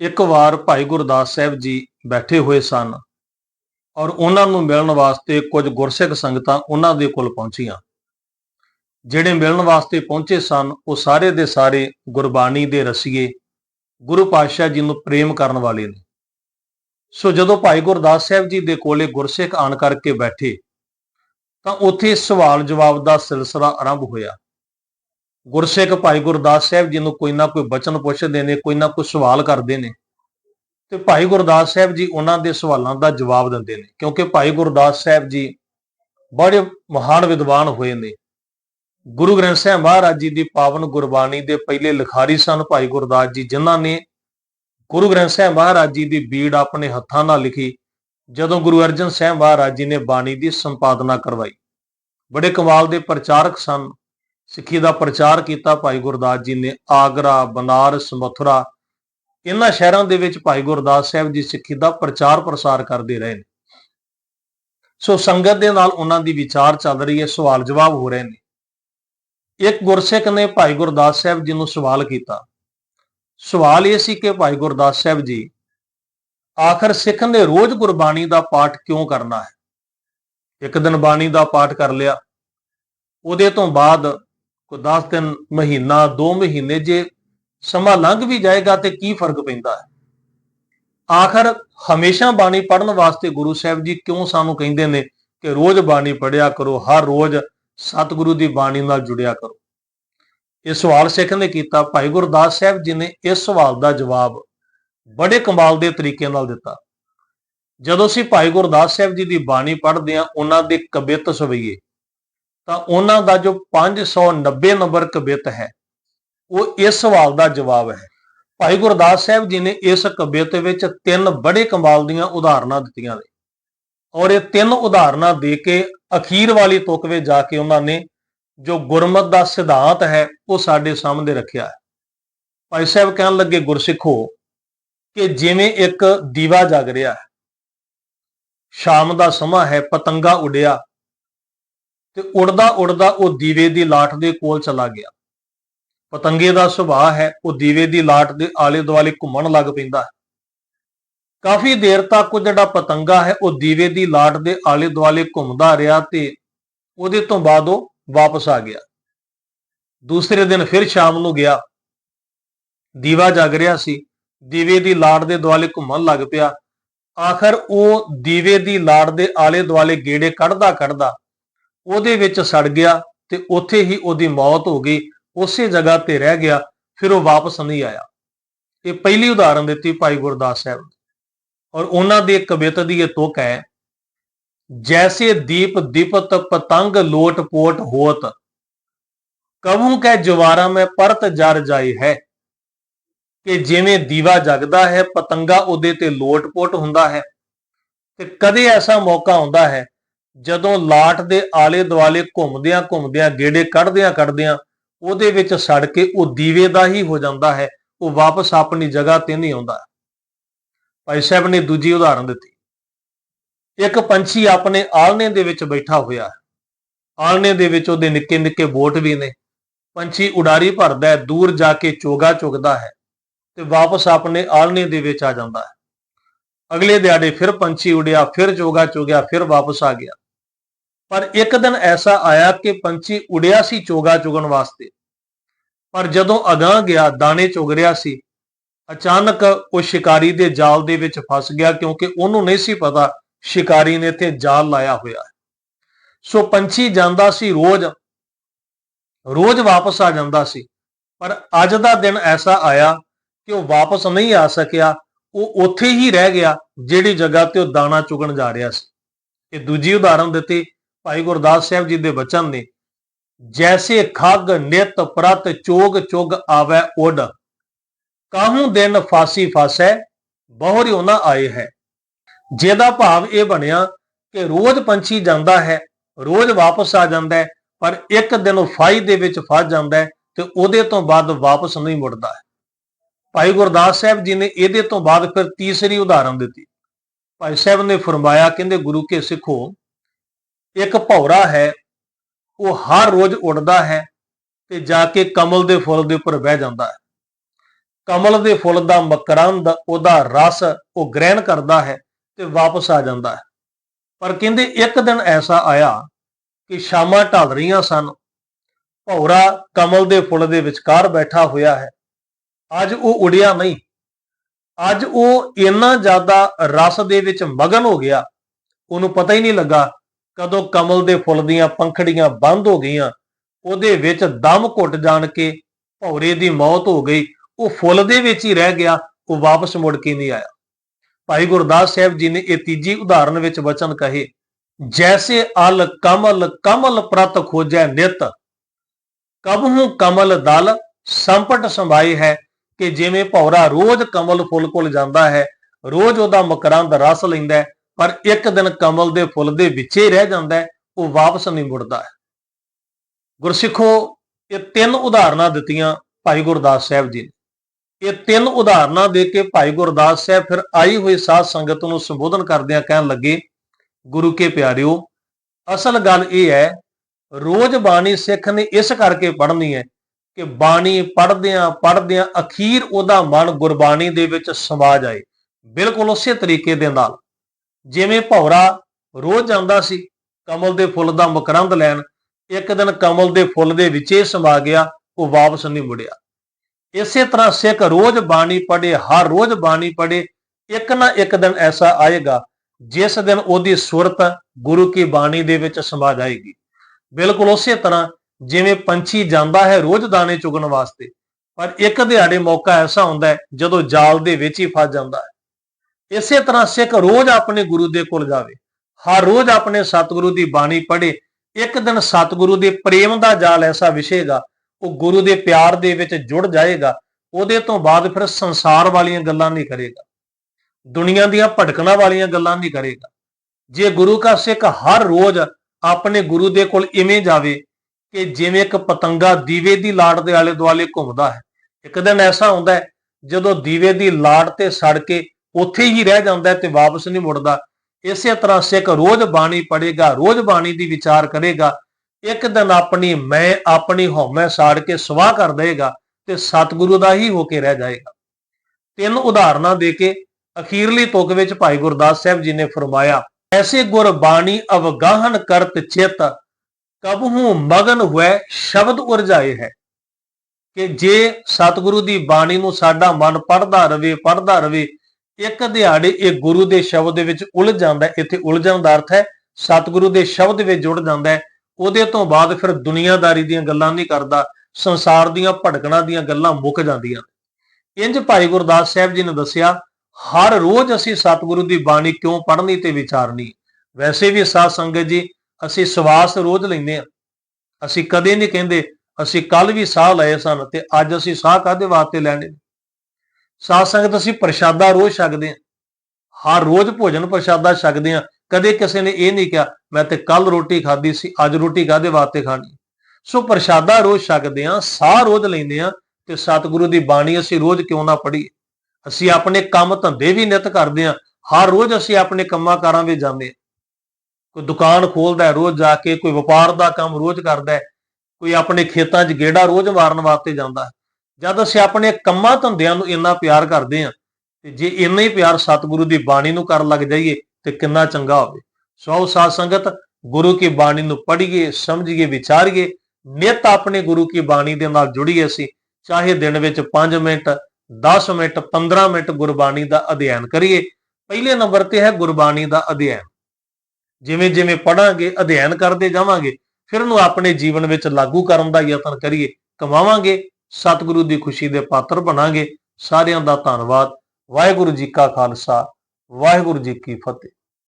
ਇੱਕ ਵਾਰ ਭਾਈ ਗੁਰਦਾਸ ਸਾਹਿਬ ਜੀ ਬੈਠੇ ਹੋਏ ਸਨ ਔਰ ਉਹਨਾਂ ਨੂੰ ਮਿਲਣ ਵਾਸਤੇ ਕੁਝ ਗੁਰਸਿੱਖ ਸੰਗਤਾਂ ਉਹਨਾਂ ਦੇ ਕੋਲ ਪਹੁੰਚੀਆਂ। ਜਿਹੜੇ ਮਿਲਣ ਵਾਸਤੇ ਪਹੁੰਚੇ ਸਨ, ਉਹ ਸਾਰੇ ਦੇ ਸਾਰੇ ਗੁਰਬਾਣੀ ਦੇ ਰਸੀਏ ਗੁਰੂ ਪਾਤਸ਼ਾਹ ਜੀ ਨੂੰ ਪ੍ਰੇਮ ਕਰਨ ਵਾਲੇ ਨੇ। ਸੋ ਜਦੋਂ ਭਾਈ ਗੁਰਦਾਸ ਸਾਹਿਬ ਜੀ ਦੇ ਕੋਲੇ ਗੁਰਸਿੱਖ ਆਣ ਕਰਕੇ ਬੈਠੇ, ਤਾਂ ਉੱਥੇ ਸਵਾਲ ਜਵਾਬ ਦਾ ਸਿਲਸਿਲਾ ਆਰੰਭ ਹੋਇਆ। ਗੁਰਸਿੱਖ ਭਾਈ ਗੁਰਦਾਸ ਸਾਹਿਬ ਜੀ ਨੂੰ ਕੋਈ ਨਾ ਕੋਈ ਬਚਨ ਪੁੱਛਦੇ ਨੇ, ਕੋਈ ਨਾ ਕੋਈ ਸਵਾਲ ਕਰਦੇ ਨੇ। ਤੇ ਭਾਈ ਗੁਰਦਾਸ ਸਾਹਿਬ ਜੀ ਉਹਨਾਂ ਦੇ ਸਵਾਲਾਂ ਦਾ ਜਵਾਬ ਦਿੰਦੇ ਨੇ, ਕਿਉਂਕਿ ਭਾਈ ਗੁਰਦਾਸ ਸਾਹਿਬ ਜੀ ਬੜੇ ਮਹਾਨ ਵਿਦਵਾਨ ਹੋਏ ਨੇ। ਗੁਰੂ ਗ੍ਰੰਥ ਸਾਹਿਬ ਮਹਾਰਾਜ ਜੀ ਦੀ ਪਾਵਨ ਗੁਰਬਾਣੀ ਦੇ ਪਹਿਲੇ ਲਿਖਾਰੀ ਸਨ ਭਾਈ ਗੁਰਦਾਸ ਜੀ, ਜਿਨ੍ਹਾਂ ਨੇ ਗੁਰੂ ਗ੍ਰੰਥ ਸਾਹਿਬ ਮਹਾਰਾਜ ਜੀ ਦੀ ਬੀੜ ਆਪਣੇ ਹੱਥਾਂ ਨਾਲ ਲਿਖੀ, ਜਦੋਂ ਗੁਰੂ ਅਰਜਨ ਸਾਹਿਬ ਮਹਾਰਾਜ ਜੀ ਨੇ ਬਾਣੀ ਦੀ ਸੰਪਾਦਨਾ ਕਰਵਾਈ। ਬੜੇ ਕਮਾਲ ਦੇ ਪ੍ਰਚਾਰਕ ਸਨ। ਸਿੱਖੀ ਦਾ ਪ੍ਰਚਾਰ ਕੀਤਾ ਭਾਈ ਗੁਰਦਾਸ ਜੀ ਨੇ, ਆਗਰਾ, ਬਨਾਰਸ, ਮਥੁਰਾ, ਇਹਨਾਂ ਸ਼ਹਿਰਾਂ ਦੇ ਵਿੱਚ ਭਾਈ ਗੁਰਦਾਸ ਸਾਹਿਬ ਜੀ ਸਿੱਖੀ ਦਾ ਪ੍ਰਚਾਰ ਪ੍ਰਸਾਰ ਕਰਦੇ ਰਹੇ ਨੇ। ਸੋ ਸੰਗਤ ਦੇ ਨਾਲ ਉਹਨਾਂ ਦੀ ਵਿਚਾਰ ਚੱਲ ਰਹੀ ਹੈ, ਸਵਾਲ ਜਵਾਬ ਹੋ ਰਹੇ ਨੇ। ਇੱਕ ਗੁਰਸਿੱਖ ਨੇ ਭਾਈ ਗੁਰਦਾਸ ਸਾਹਿਬ ਜੀ ਨੂੰ ਸਵਾਲ ਕੀਤਾ। ਸਵਾਲ ਇਹ ਸੀ ਕਿ ਭਾਈ ਗੁਰਦਾਸ ਸਾਹਿਬ ਜੀ, ਆਖਰ ਸਿੱਖ ਨੇ ਰੋਜ਼ ਗੁਰਬਾਣੀ ਦਾ ਪਾਠ ਕਿਉਂ ਕਰਨਾ ਹੈ? ਇੱਕ ਦਿਨ ਬਾਣੀ ਦਾ ਪਾਠ ਕਰ ਲਿਆ। ਉਹਦੇ ਤੋਂ ਬਾਅਦ ਕੋਈ 10 ਦਿਨ, ਮਹੀਨਾ 2 ਮਹੀਨੇ ਜੇ ਸਮਾਂ ਲੰਘ ਵੀ ਜਾਏਗਾ ਤੇ ਕੀ ਫ਼ਰਕ ਪੈਂਦਾ ਹੈ? ਆਖਰ ਹਮੇਸ਼ਾ ਬਾਣੀ ਪੜਨ ਵਾਸਤੇ ਗੁਰੂ ਸਾਹਿਬ ਜੀ ਕਿਉਂ ਸਾਨੂੰ ਕਹਿੰਦੇ ਨੇ ਕਿ ਰੋਜ਼ ਬਾਣੀ ਪੜਿਆ ਕਰੋ, ਹਰ ਰੋਜ਼ ਸਤਿਗੁਰੂ ਦੀ ਬਾਣੀ ਨਾਲ ਜੁੜਿਆ ਕਰੋ? ਇਹ ਸਵਾਲ ਸਿੱਖ ਨੇ ਕੀਤਾ, ਭਾਈ ਗੁਰਦਾਸ ਸਾਹਿਬ ਜੀ ਨੇ ਇਸ ਸਵਾਲ ਦਾ ਜਵਾਬ ਬੜੇ ਕਮਾਲ ਦੇ ਤਰੀਕੇ ਨਾਲ ਦਿੱਤਾ। ਜਦੋਂ ਅਸੀਂ ਭਾਈ ਗੁਰਦਾਸ ਸਾਹਿਬ ਜੀ ਦੀ ਬਾਣੀ ਪੜ੍ਹਦੇ ਆ ਉਹਨਾਂ ਦੇ ਕਬਿਤ ਸਵਈਏ ਤਾਂ ਉਹਨਾਂ ਦਾ ਜੋ 590 ਨੰਬਰ ਕਬਿਤ ਹੈ, ਉਹ ਇਸ ਸਵਾਲ ਦਾ ਜਵਾਬ ਹੈ। ਭਾਈ ਗੁਰਦਾਸ ਸਾਹਿਬ ਜੀ ਨੇ ਇਸ ਕਬਿਤ ਵਿੱਚ ਤਿੰਨ ਬੜੇ ਕਮਾਲ ਦੀਆਂ ਉਦਾਹਰਨਾਂ ਦਿੱਤੀਆਂ ਨੇ। ਔਰ ਇਹ ਤਿੰਨ ਉਦਾਹਰਨਾਂ ਦੇ ਕੇ ਅਖੀਰ ਵਾਲੀ ਤੁਕ ਵਿੱਚ ਜਾ ਕੇ ਉਹਨਾਂ ਨੇ ਜੋ ਗੁਰਮਤ ਦਾ ਸਿਧਾਂਤ ਹੈ, ਉਹ ਸਾਡੇ ਸਾਹਮਣੇ ਰੱਖਿਆ ਹੈ। ਭਾਈ ਸਾਹਿਬ ਕਹਿਣ ਲੱਗੇ, ਗੁਰਸਿੱਖੋ, ਕਿ ਜਿਵੇਂ ਇੱਕ ਦੀਵਾ ਜਗ ਰਿਹਾ ਹੈ, ਸ਼ਾਮ ਦਾ ਸਮਾਂ ਹੈ, ਪਤੰਗਾ ਉਡਿਆ ਤੇ ਉੜਦਾ ਉੜਦਾ ਉਹ ਦੀਵੇ ਦੀ ਲਾਟ ਦੇ ਕੋਲ ਚਲਾ ਗਿਆ। ਪਤੰਗੇ ਦਾ ਸੁਭਾਅ ਹੈ, ਉਹ ਦੀਵੇ ਦੀ ਲਾਟ ਦੇ ਆਲੇ ਦੁਆਲੇ ਘੁੰਮਣ ਲੱਗ ਪੈਂਦਾ ਹੈ। ਕਾਫੀ ਦੇਰ ਤੱਕ ਉਹ ਜਿਹੜਾ ਪਤੰਗਾ ਹੈ, ਉਹ ਦੀਵੇ ਦੀ ਲਾਟ ਦੇ ਆਲੇ ਦੁਆਲੇ ਘੁੰਮਦਾ ਰਿਹਾ ਤੇ ਉਹਦੇ ਤੋਂ ਬਾਅਦ ਉਹ ਵਾਪਸ ਆ ਗਿਆ। ਦੂਸਰੇ ਦਿਨ ਫਿਰ ਸ਼ਾਮ ਨੂੰ ਗਿਆ। ਦੀਵਾ ਜਗ ਰਿਹਾ ਸੀ। ਦੀਵੇ ਦੀ ਲਾੜ ਦੇ ਦੁਆਲੇ ਘੁੰਮਣ ਲੱਗ ਪਿਆ। ਆਖਰ ਉਹ ਦੀਵੇ ਦੀ ਲਾੜ ਦੇ ਆਲੇ ਦੁਆਲੇ ਗੇੜੇ ਕੱਢਦਾ ਕੱਢਦਾ ਉਹਦੇ ਵਿੱਚ ਸੜ ਗਿਆ ਤੇ ਉੱਥੇ ਹੀ ਉਹਦੀ ਮੌਤ ਹੋ ਗਈ। ਉਸੇ ਜਗ੍ਹਾ ਤੇ ਰਹਿ ਗਿਆ, ਫਿਰ ਉਹ ਵਾਪਸ ਨਹੀਂ ਆਇਆ। ਇਹ ਪਹਿਲੀ ਉਦਾਹਰਨ ਦਿੱਤੀ ਭਾਈ ਗੁਰਦਾਸ ਸਾਹਿਬ ਔਰ ਉਹਨਾਂ ਦੀ ਕਵਿਤਾ ਦੀ ਇਹ ਤੁਕ ਹੈ, ਜੈਸੇ ਦੀਪ ਦੀਪਤ ਪਤੰਗ ਲੋਟ ਪੋਟ ਹੋਤ ਕਬੂ ਕੈ ਜਵਾਰਾ ਮੈਂ ਪਰਤ ਜਰ ਜਾਈ ਹੈ। ਕਿ ਜਿਵੇਂ ਦੀਵਾ ਜਗਦਾ ਹੈ, ਪਤੰਗਾ ਉਹਦੇ ਤੇ ਲੋਟ-ਪੋਟ ਹੁੰਦਾ ਹੈ। ਤੇ ਕਦੇ ਐਸਾ ਮੌਕਾ ਆਉਂਦਾ ਹੈ ਜਦੋਂ ਲਾਟ ਦੇ ਆਲੇ ਦੁਆਲੇ ਘੁੰਮਦਿਆਂ ਘੁੰਮਦਿਆਂ, ਗੇੜੇ ਕੱਢਦਿਆਂ ਕੱਢਦਿਆਂ ਉਹਦੇ ਵਿੱਚ ਸੜ ਕੇ ਉਹ ਦੀਵੇ ਦਾ ਹੀ ਹੋ ਜਾਂਦਾ ਹੈ, ਉਹ ਵਾਪਸ ਆਪਣੀ ਜਗ੍ਹਾ ਤੇ ਨਹੀਂ ਆਉਂਦਾ। ਭਾਈ ਸਾਹਿਬ ਨੇ ਦੂਜੀ ਉਦਾਹਰਨ ਦਿੱਤੀ। ਇੱਕ ਪੰਛੀ ਆਪਣੇ ਆਲਣੇ ਦੇ ਵਿੱਚ ਬੈਠਾ ਹੋਇਆ ਹੈ। ਆਲਣੇ ਦੇ ਵਿੱਚ ਉਹਦੇ ਨਿੱਕੇ ਨਿੱਕੇ ਬੋਟ ਵੀ ਨੇ। ਪੰਛੀ ਉਡਾਰੀ ਭਰਦਾ ਹੈ, ਦੂਰ ਜਾ ਕੇ ਚੋਗਾ ਚੁਗਦਾ ਹੈ ਤੇ ਵਾਪਸ ਆਪਣੇ ਆਲਣੇ ਦੇ ਵਿੱਚ ਆ ਜਾਂਦਾ ਹੈ। ਅਗਲੇ ਦਿਹਾੜੇ ਫਿਰ ਪੰਛੀ ਉਡਿਆ, ਫਿਰ ਚੋਗਾ ਚੁਗਿਆ, ਫਿਰ ਵਾਪਸ ਆ ਗਿਆ। ਪਰ ਇੱਕ ਦਿਨ ਐਸਾ ਆਇਆ ਕਿ ਪੰਛੀ ਉਡਿਆ ਸੀ ਚੋਗਾ ਚੁਗਣ ਵਾਸਤੇ। ਪਰ ਜਦੋਂ ਅਗਾਹ ਗਿਆ, ਦਾਣੇ ਚੁਗ ਰਿਹਾ ਸੀ। ਅਚਾਨਕ ਉਹ ਸ਼ਿਕਾਰੀ ਦੇ ਜਾਲ ਦੇ ਵਿੱਚ ਫਸ ਗਿਆ ਕਿਉਂਕਿ ਉਹਨੂੰ ਨਹੀਂ ਸੀ ਪਤਾ ਸ਼ਿਕਾਰੀ ਨੇ ਇੱਥੇ ਜਾਲ ਲਾਇਆ ਹੋਇਆ ਹੈ। ਸੋ ਪੰਛੀ ਜਾਂਦਾ ਸੀ ਰੋਜ਼ ਰੋਜ਼ ਵਾਪਸ ਆ ਜਾਂਦਾ ਸੀ। ਪਰ ਅੱਜ ਦਾ ਦਿਨ ਐਸਾ ਆਇਆ ਕਿ ਉਹ ਵਾਪਸ ਨਹੀਂ ਆ ਸਕਿਆ। ਉਹ ਉੱਥੇ ਹੀ ਰਹਿ ਗਿਆ, ਜਿਹੜੀ ਜਗ੍ਹਾ ਤੇ ਉਹ ਦਾਣਾ ਚੁਗਣ ਜਾ ਰਿਹਾ ਸੀ। ਇਹ ਦੂਜੀ ਉਦਾਹਰਨ ਦਿੱਤੀ ਭਾਈ ਗੁਰਦਾਸ ਸਾਹਿਬ ਜੀ ਦੇ ਬਚਨ ਨੇ, ਜੈਸੇ ਖੱਗ ਨਿਤ ਪ੍ਰਤ ਚੋਗ ਚੁਗ ਆਵੇ ਉਡ, ਕਾਹੂ ਦਿਨ ਫਾਸੀ ਫਾਸੈ ਬਹੁਰੀ ਉਹਨਾਂ ਆਏ ਹੈ। ਜਿਹਦਾ ਭਾਵ ਇਹ ਬਣਿਆ ਕਿ ਰੋਜ਼ ਪੰਛੀ ਜਾਂਦਾ ਹੈ, ਰੋਜ਼ ਵਾਪਸ ਆ ਜਾਂਦਾ ਹੈ, ਪਰ ਇੱਕ ਦਿਨ ਫਾਈ ਦੇ ਵਿੱਚ ਫਸ ਜਾਂਦਾ ਹੈ ਤੇ ਉਹਦੇ ਤੋਂ ਬਾਅਦ ਵਾਪਸ ਨਹੀਂ ਮੁੜਦਾ ਭਾਈ ਗੁਰਦਾਸ ਸਾਹਿਬ ਜੀ ਨੇ ਇਹਦੇ ਤੋਂ ਬਾਅਦ ਫਿਰ ਤੀਸਰੀ ਉਦਾਹਰਨ ਦਿੱਤੀ। ਭਾਈ ਸਾਹਿਬ ਨੇ ਫਰਮਾਇਆ, ਕਹਿੰਦੇ, ਗੁਰੂ ਕੇ ਸਿੱਖੋ ਇੱਕ ਭੌਰਾ ਹੈ, ਉਹ ਹਰ ਰੋਜ਼ ਉੱਡਦਾ ਹੈ ਤੇ ਜਾ ਕੇ ਕਮਲ ਦੇ ਫੁੱਲ ਦੇ ਉੱਪਰ ਬਹਿ ਜਾਂਦਾ ਹੈ। ਕਮਲ ਦੇ ਫੁੱਲ ਦਾ ਮਕਰੰਦ, ਉਹਦਾ ਰਸ, ਉਹ ਗ੍ਰਹਿਣ ਕਰਦਾ ਹੈ ਤੇ ਵਾਪਸ ਆ ਜਾਂਦਾ ਹੈ। ਪਰ ਕਹਿੰਦੇ ਇੱਕ ਦਿਨ ਐਸਾ ਆਇਆ ਕਿ ਸ਼ਾਮਾਂ ਢਲ ਰਹੀਆਂ ਸਨ। ਭੌਰਾ ਕਮਲ ਦੇ ਫੁੱਲ ਦੇ ਵਿਚਕਾਰ ਬੈਠਾ ਹੋਇਆ ਹੈ। ਅੱਜ ਉਹ ਉੜਿਆ ਨਹੀਂ। ਅੱਜ ਉਹ ਇੰਨਾ ਜ਼ਿਆਦਾ ਰਸ ਦੇ ਵਿੱਚ ਮਗਨ ਹੋ ਗਿਆ, ਉਹਨੂੰ ਪਤਾ ਹੀ ਨਹੀਂ ਲੱਗਾ ਕਦੋਂ ਕਮਲ ਦੇ ਫੁੱਲ ਦੀਆਂ ਪੰਖੜੀਆਂ ਬੰਦ ਹੋ ਗਈਆਂ, ਉਹਦੇ ਵਿੱਚ ਦਮ ਘੁੱਟ ਜਾਣ ਕੇ ਭੌਰੇ ਦੀ ਮੌਤ ਹੋ ਗਈ, ਉਹ ਫੁੱਲ ਦੇ ਵਿੱਚ ਹੀ ਰਹਿ ਗਿਆ, ਉਹ ਵਾਪਸ ਮੁੜ ਕੇ ਨਹੀਂ ਆਇਆ। ਭਾਈ ਗੁਰਦਾਸ ਸਾਹਿਬ ਜੀ ਨੇ ਇਹ ਤੀਜੀ ਉਦਾਹਰਨ ਵਿੱਚ ਵਚਨ ਕਹੇ, ਜੈਸੇ ਅਲ ਕਮਲ ਕਮਲ ਪ੍ਰਤ ਖੋਜੈ ਨਿਤ ਕਬਹੂ ਕਮਲ ਦਲ ਸੰਪਟ ਸੰਭਾਈ ਹੈ, ਕਿ ਜਿਵੇਂ ਭੌਰਾ ਰੋਜ਼ ਕਮਲ ਫੁੱਲ ਕੋਲ ਜਾਂਦਾ ਹੈ, ਰੋਜ਼ ਉਹਦਾ ਮਕਰੰਦ ਰਸ ਲੈਂਦਾ ਪਰ ਇੱਕ ਦਿਨ ਕਮਲ ਦੇ ਫੁੱਲ ਦੇ ਵਿੱਚੇ ਰਹਿ ਜਾਂਦਾ ਉਹ ਵਾਪਸ ਨਹੀਂ ਮੁੜਦਾ ਗੁਰਸਿੱਖੋ, ਇਹ ਤਿੰਨ ਉਦਾਹਰਨਾਂ ਦਿੱਤੀਆਂ ਭਾਈ ਗੁਰਦਾਸ ਸਾਹਿਬ ਜੀ ਨੇ। ਇਹ ਤਿੰਨ ਉਦਾਹਰਨਾਂ ਦੇ ਕੇ ਭਾਈ ਗੁਰਦਾਸ ਸਾਹਿਬ ਫਿਰ ਆਈ ਹੋਈ ਸਾਧ ਸੰਗਤ ਨੂੰ ਸੰਬੋਧਨ ਕਰਦਿਆਂ ਕਹਿਣ ਲੱਗੇ, ਗੁਰੂ ਕੇ ਪਿਆਰਿਓ, ਅਸਲ ਗੱਲ ਇਹ ਹੈ, ਰੋਜ਼ ਬਾਣੀ ਸਿੱਖ ਨੇ ਇਸ ਕਰਕੇ ਪੜ੍ਹਨੀ ਹੈ ਕਿ ਬਾਣੀ ਪੜ੍ਹਦਿਆਂ ਪੜ੍ਹਦਿਆਂ ਅਖੀਰ ਉਹਦਾ ਮਨ ਗੁਰਬਾਣੀ ਦੇ ਵਿੱਚ ਸਮਾ ਜਾਏ, ਬਿਲਕੁਲ ਉਸੇ ਤਰੀਕੇ ਦੇ ਨਾਲ। ਜਿਵੇਂ ਭੌਰਾ ਰੋਜ਼ ਜਾਂਦਾ ਸੀ ਕਮਲ ਦੇ ਫੁੱਲ ਦਾ ਮਕਰੰਦ ਲੈਣ, ਇੱਕ ਦਿਨ ਕਮਲ ਦੇ ਫੁੱਲ ਦੇ ਵਿੱਚੇ ਸਮਾ ਗਿਆ, ਉਹ ਵਾਪਸ ਨਹੀਂ ਮੁੜਿਆ। ਇਸੇ ਤਰ੍ਹਾਂ ਸਿੱਖ ਰੋਜ਼ ਬਾਣੀ ਪੜ੍ਹੇ, ਹਰ ਰੋਜ਼ ਬਾਣੀ ਪੜ੍ਹੇ, ਇੱਕ ਨਾ ਇੱਕ ਦਿਨ ਐਸਾ ਆਏਗਾ ਜਿਸ ਦਿਨ ਉਹਦੀ ਸੁਰਤ ਗੁਰੂ ਕੀ ਬਾਣੀ ਦੇ ਵਿੱਚ ਸਮਾ ਜਾਏਗੀ। ਬਿਲਕੁਲ ਉਸੇ ਤਰ੍ਹਾਂ ਜਿਵੇਂ ਪੰਛੀ ਜਾਂਦਾ ਹੈ ਰੋਜ਼ ਦਾਣੇ ਚੁਗਣ ਵਾਸਤੇ, ਪਰ ਇੱਕ ਦਿਹਾੜੇ ਮੌਕਾ ਐਸਾ ਹੁੰਦਾ ਹੈ ਜਦੋਂ ਜਾਲ ਦੇ ਵਿੱਚ ਹੀ ਫਸ ਜਾਂਦਾ ਹੈ। ਇਸੇ ਤਰ੍ਹਾਂ ਸਿੱਖ ਰੋਜ਼ ਆਪਣੇ ਗੁਰੂ ਦੇ ਕੋਲ ਜਾਵੇ, ਹਰ ਰੋਜ਼ ਆਪਣੇ ਸਤਿਗੁਰੂ ਦੀ ਬਾਣੀ ਪੜ੍ਹੇ, ਇੱਕ ਦਿਨ ਸਤਿਗੁਰੂ ਦੇ ਪ੍ਰੇਮ ਦਾ ਜਾਲ ਐਸਾ ਵਿਛੇਗਾ, ਉਹ ਗੁਰੂ ਦੇ ਪਿਆਰ ਦੇ ਵਿੱਚ ਜੁੜ ਜਾਏਗਾ, ਉਹਦੇ ਤੋਂ ਬਾਅਦ ਫਿਰ ਸੰਸਾਰ ਵਾਲੀਆਂ ਗੱਲਾਂ ਨਹੀਂ ਕਰੇਗਾ, ਦੁਨੀਆ ਦੀਆਂ ਭਟਕਣਾ ਵਾਲੀਆਂ ਗੱਲਾਂ ਨਹੀਂ ਕਰੇਗਾ। ਜੇ ਗੁਰੂ ਕਾ ਸਿੱਖ ਹਰ ਰੋਜ਼ ਆਪਣੇ ਗੁਰੂ ਦੇ ਕੋਲ ਇਵੇਂ ਜਾਵੇ ਕਿ ਜਿਵੇਂ ਇੱਕ ਪਤੰਗਾ ਦੀਵੇ ਦੀ ਲਾਟ ਦੇ ਆਲੇ ਦੁਆਲੇ ਘੁੰਮਦਾ ਹੈ, ਇੱਕ ਦਿਨ ਐਸਾ ਹੁੰਦਾ ਹੈ, ਜਦੋਂ ਦੀਵੇ ਦੀ ਲਾਟ ਤੇ ਸੜ ਕੇ ਉੱਥੇ ਹੀ ਰਹਿ ਜਾਂਦਾ ਤੇ ਵਾਪਸ ਨਹੀਂ ਮੁੜਦਾ। ਇਸੇ ਤਰ੍ਹਾਂ ਸਿੱਖ ਰੋਜ਼ ਬਾਣੀ ਪੜ੍ਹੇਗਾ, ਰੋਜ਼ ਬਾਣੀ ਦੀ ਵਿਚਾਰ ਕਰੇਗਾ। ਇੱਕ ਦਿਨ ਆਪਣੀ ਮੈਂ, ਆਪਣੀ ਹਉਮੈ ਸਾੜ ਕੇ ਸਵਾਹ ਕਰ ਦੇਗਾ ਤੇ ਸਤਿਗੁਰੂ ਦਾ ਹੀ ਹੋ ਕੇ ਰਹਿ ਜਾਏਗਾ। ਤਿੰਨ ਉਦਾਹਰਨਾਂ ਦੇ ਕੇ ਅਖੀਰਲੀ ਤੁਕ ਵਿੱਚ ਭਾਈ ਗੁਰਦਾਸ ਸਾਹਿਬ ਜੀ ਨੇ ਫਰਮਾਇਆ, ਐਸੇ ਗੁਰਬਾਣੀ ਅਵਗਾਹਨ ਕਰਤ ਚਿਤ ਕਬਹੂ ਮਗਨ ਹੋਏ ਸ਼ਬਦ ਉਰਜਾਏ ਹੈ। ਕਿ ਜੇ ਸਤਿਗੁਰੂ ਦੀ ਬਾਣੀ ਨੂੰ ਸਾਡਾ ਮਨ ਪੜਦਾ ਰਵੇ ਪੜਦਾ ਰਵੇ ਇੱਕ ਦਿਹਾੜੇ ਇਹ ਗੁਰੂ ਦੇ ਸ਼ਬਦ ਦੇ ਵਿੱਚ ਉਲਝ ਜਾਂਦਾ ਹੈ। ਇੱਥੇ ਉਲਝਣ ਦਾ ਅਰਥ ਹੈ, ਸਤਿਗੁਰੂ ਦੇ ਸ਼ਬਦ ਵਿੱਚ ਜੁੜ ਜਾਂਦਾ ਹੈ। ਉਹਦੇ ਤੋਂ ਬਾਅਦ ਫਿਰ ਦੁਨੀਆਦਾਰੀ ਦੀਆਂ ਗੱਲਾਂ ਨਹੀਂ ਕਰਦਾ, ਸੰਸਾਰ ਦੀਆਂ ਭਟਕਣਾ ਦੀਆਂ ਗੱਲਾਂ ਮੁੱਕ ਜਾਂਦੀਆਂ ਇੰਜ ਭਾਈ ਗੁਰਦਾਸ ਸਾਹਿਬ ਜੀ ਨੇ ਦੱਸਿਆ, ਹਰ ਰੋਜ਼ ਅਸੀਂ ਸਤਿਗੁਰੂ ਦੀ ਬਾਣੀ ਕਿਉਂ ਪੜ੍ਹਨੀ ਤੇ ਵਿਚਾਰਨੀ? ਵੈਸੇ ਵੀ ਸਾਧ ਸੰਗਤ ਜੀ, ਅਸੀਂ ਸਵਾਸ ਰੋਜ਼ ਲੈਂਦੇ ਆ ਅਸੀਂ ਕਦੇ ਨਹੀਂ ਕਹਿੰਦੇ, ਅਸੀਂ ਕੱਲ ਵੀ ਸਾਹ ਲਏ ਸਨ ਤੇ ਅੱਜ ਅਸੀਂ ਸਾਹ ਕਾਦੇ ਵਾਸਤੇ ਲੈਣੇ ਸਾਧ ਸੰਗਤ ਅਸੀਂ ਪ੍ਰਸ਼ਾਦਾ ਰੋਜ਼ ਛਕਦੇ ਹਾਂ। ਹਰ ਰੋਜ਼ ਭੋਜਨ ਪ੍ਰਸ਼ਾਦਾ ਛਕਦੇ ਹਾਂ। ਕਦੇ ਕਿਸੇ ਨੇ ਇਹ ਨਹੀਂ ਕਿਹਾ, ਮੈਂ ਤੇ ਕੱਲ ਰੋਟੀ ਖਾਧੀ ਸੀ, ਅੱਜ ਰੋਟੀ ਕਾਦੇ ਵਾਸਤੇ ਖਾਣੀ? ਸੋ ਪ੍ਰਸ਼ਾਦਾ ਰੋਜ਼ ਛਕਦੇ ਹਾਂ, ਸਾਹ ਰੋਜ਼ ਲੈਂਦੇ ਹਾਂ ਤੇ ਸਤਿਗੁਰੂ ਦੀ ਬਾਣੀ ਅਸੀਂ ਰੋਜ਼ ਕਿਉਂ ਨਾ ਪੜ੍ਹੀਏ? ਅਸੀਂ ਆਪਣੇ ਕੰਮ ਧੰਦੇ ਵੀ ਨਿਤ ਕਰਦੇ ਹਾਂ। ਹਰ ਰੋਜ਼ ਅਸੀਂ ਆਪਣੇ ਕੰਮਾਂ ਕਾਰਾਂ ਵਿੱਚ ਜਾਂਦੇ ਹਾਂ। ਕੋਈ ਦੁਕਾਨ ਖੋਲਦਾ ਹੈ, ਰੋਜ਼ ਜਾ ਕੇ ਕੋਈ ਵਪਾਰ ਦਾ ਕੰਮ ਰੋਜ਼ ਕਰਦਾ ਹੈ। ਕੋਈ ਆਪਣੇ ਖੇਤਾਂ 'ਚ ਗੇੜਾ ਰੋਜ਼ ਮਾਰਨ ਵਾਸਤੇ ਜਾਂਦਾ ਜਦ ਅਸੀਂ ਆਪਣੇ ਕੰਮਾਂ ਧੰਦਿਆਂ ਨੂੰ ਇੰਨਾ ਪਿਆਰ ਕਰਦੇ ਆ ਤੇ ਜੇ ਇੰਨਾ ਹੀ ਪਿਆਰ ਸਤਿਗੁਰੂ ਦੀ ਬਾਣੀ ਨੂੰ ਕਰਨ ਲੱਗ ਜਾਈਏ, ਤੇ ਕਿੰਨਾ ਚੰਗਾ ਹੋਵੇ। ਸੋ ਸਾਧ ਸੰਗਤ, ਗੁਰੂ ਕੀ ਬਾਣੀ ਨੂੰ ਪੜ੍ਹੀਏ, ਸਮਝੀਏ, ਵਿਚਾਰੀਏ, ਨਿਤ ਆਪਣੇ ਗੁਰੂ ਕੀ ਬਾਣੀ ਦੇ ਨਾਲ ਜੁੜੀਏ ਅਸੀਂ, ਚਾਹੇ ਦਿਨ ਵਿੱਚ 5 ਮਿੰਟ 10 ਮਿੰਟ 15 ਮਿੰਟ ਗੁਰਬਾਣੀ ਦਾ ਅਧਿਐਨ ਕਰੀਏ। ਪਹਿਲੇ ਨੰਬਰ ਤੇ ਹੈ ਗੁਰਬਾਣੀ ਦਾ ਅਧਿਐਨ। ਜਿਵੇਂ ਜਿਵੇਂ ਪੜਾਂਗੇ ਅਧਿਐਨ ਕਰਦੇ ਜਾਵਾਂਗੇ, ਫਿਰ ਨੂੰ ਆਪਣੇ ਜੀਵਨ ਵਿੱਚ ਲਾਗੂ ਕਰਨ ਦਾ ਯਤਨ ਕਰੀਏ, ਕਮਾਵਾਂਗੇ ਸਤਿਗੁਰੂ ਦੀ ਖੁਸ਼ੀ ਦੇ ਪਾਤਰ ਬਣਾਂਗੇ। ਸਾਰਿਆਂ ਦਾ ਧੰਨਵਾਦ। ਵਾਹਿਗੁਰੂ ਜੀ ਕਾ ਖਾਲਸਾ। ਵਾਹਿਗੁਰੂ ਜੀ ਕੀ ਫਤਿਹ।